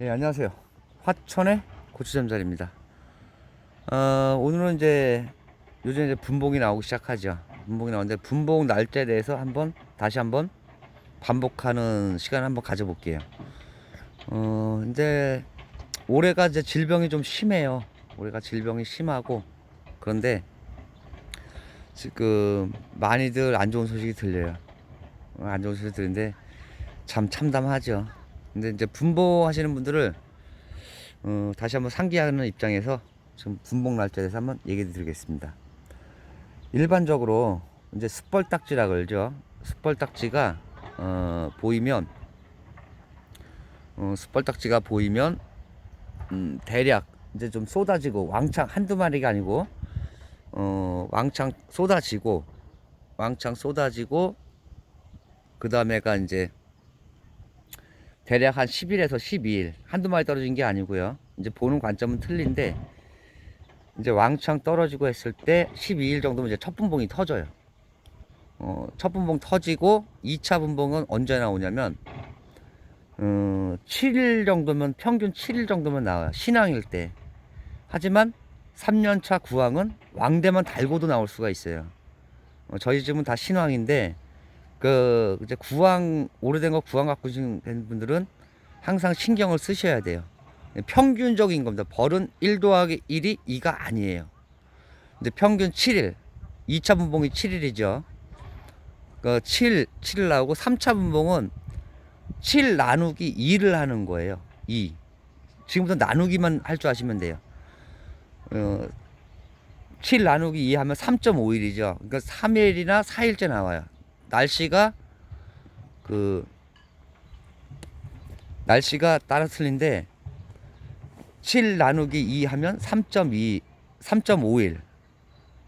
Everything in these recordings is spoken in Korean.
예, 안녕하세요. 화천의 고추잠자리입니다. 어, 오늘은 이제 요즘 이제 분봉이 나오기 시작하죠. 분봉이 나오는데 분봉 날짜에 대해서 한번 다시 한번 반복하는 시간을 한번 가져볼게요. 어, 근데 올해가 이제 질병이 좀 심해요. 올해가 질병이 심하고 그런데 지금 많이들 안 좋은 소식이 들려요. 어, 안 좋은 소식 들리는데 참 참담하죠. 근데 이제 분봉하시는 분들을 어, 다시 한번 상기하는 입장에서 지금 분봉 날짜에 대해서 한번 얘기 드리겠습니다. 일반적으로 이제 숯벌딱지라 그러죠. 숯벌딱지가 어, 보이면 어, 숯벌딱지가 보이면 음, 대략 이제 좀 쏟아지고 왕창 한두 마리가 아니고 어, 왕창 쏟아지고 왕창 쏟아지고 그 다음에가 이제 대략 한 10일에서 12일 한두 마리 떨어진 게 아니고요. 이제 보는 관점은 틀린데 이제 왕창 떨어지고 했을 때 12일 정도면 이제 첫 분봉이 터져요. 어, 첫 분봉 터지고 2차 분봉은 언제 나오냐면 어, 7일 정도면 평균 7일 정도면 나와요. 신앙일 때. 하지만 3년차 구황은 왕대만 달고도 나올 수가 있어요. 어, 저희 집은 다 신왕인데 그 이제 구황 오래된 거 구황 갖고 계신 분들은 항상 신경을 쓰셔야 돼요. 평균적인 겁니다. 벌은 1 더하기 1이 2가 아니에요. 이제 평균 7일. 2차 분봉이 7일이죠. 그 7, 7일 나오고 3차 분봉은 7 나누기 2를 하는 거예요. 2. 지금부터 나누기만 할 줄 아시면 돼요. 어, 7 나누기 2 하면 3.5일이죠. 그러니까 3일이나 4일째 나와요. 날씨가 그 날씨가 따라 틀린데 7 나누기 2 하면 3.2 3.5일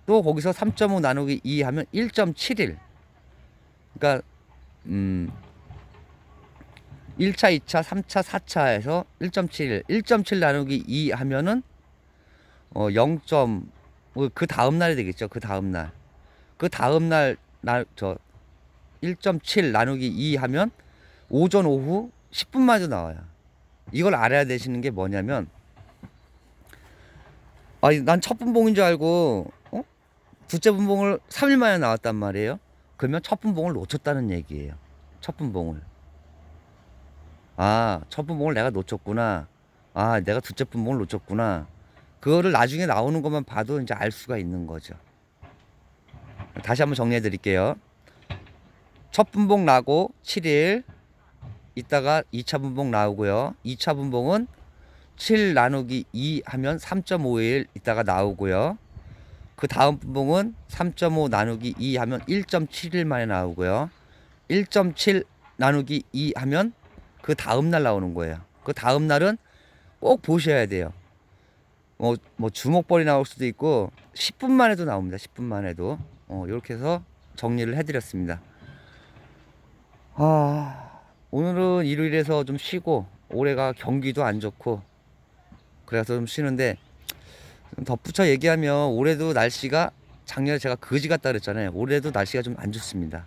또 거기서 3.5 나누기 2 하면 1.7일 그러니까 음 1차, 2차, 3차, 4차에서 1.7일 1.7 나누기 2 하면은 어 0. 그 다음 날이 되겠죠. 그 다음 날. 그 다음 날저 1.7 나누기 2 하면 오전 오후 10분 만에도 나와요. 이걸 알아야 되시는 게 뭐냐면 아니 난 첫 분봉인 줄 알고 어? 둘째 분봉을 3일 만에 나왔단 말이에요. 그러면 첫 분봉을 놓쳤다는 얘기예요. 첫 분봉을. 아, 첫 분봉을 내가 놓쳤구나. 아, 내가 둘째 분봉을 놓쳤구나. 그거를 나중에 나오는 것만 봐도 이제 알 수가 있는 거죠. 다시 한번 정리해 드릴게요. 첫 분봉 나고 7일 있다가 2차 분봉 나오고요. 2차 분봉은 7 나누기 2 하면 3.5일 있다가 나오고요. 그 다음 분봉은 3.5 나누기 2 하면 1.7일 만에 나오고요. 1.7 나누기 2 하면 그 다음 날 나오는 거예요. 그 다음 날은 꼭 보셔야 돼요. 뭐, 뭐 주먹벌이 나올 수도 있고 10분 만에도 나옵니다. 10분 만에도 어, 이렇게 해서 정리를 해드렸습니다. 아, 오늘은 일요일에서 좀 쉬고 올해가 경기도 안 좋고 그래서 좀 쉬는데 좀 덧붙여 얘기하면 올해도 날씨가 작년에 제가 거지 같다 그랬잖아요. 올해도 날씨가 좀 안 좋습니다.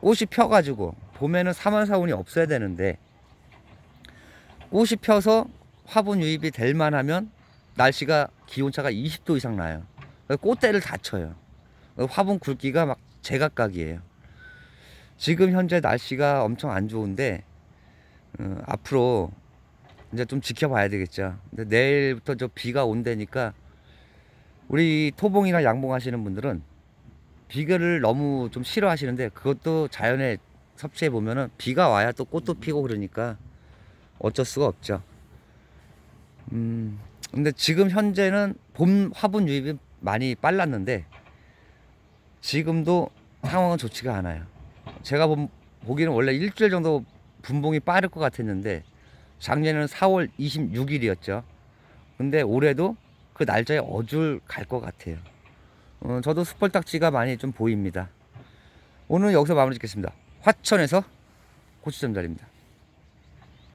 꽃이 펴가지고 봄에는 사만사운이 없어야 되는데 꽃이 펴서 화분 유입이 될 만하면 날씨가 기온차가 20도 이상 나요. 꽃대를 다쳐요. 화분 굵기가 막 제각각이에요. 지금 현재 날씨가 엄청 안 좋은데 어, 앞으로 이제 좀 지켜봐야 되겠죠. 근데 내일부터 저 비가 온다니까 우리 토봉이나 양봉 하시는 분들은 비를 너무 좀 싫어하시는데 그것도 자연에 섭취해 보면은 비가 와야 또 꽃도 피고 그러니까 어쩔 수가 없죠. 음, 근데 지금 현재는 봄 화분 유입이 많이 빨랐는데 지금도 상황은 좋지가 않아요. 제가 본, 보기에는 원래 일주일 정도 분봉이 빠를 것 같았는데 작년에는 4월 26일이었죠. 근데 올해도 그 날짜에 어줄 갈 것 같아요. 어, 저도 숯벌딱지가 많이 좀 보입니다. 오늘 여기서 마무리 짓겠습니다. 화천에서 고추점자리입니다.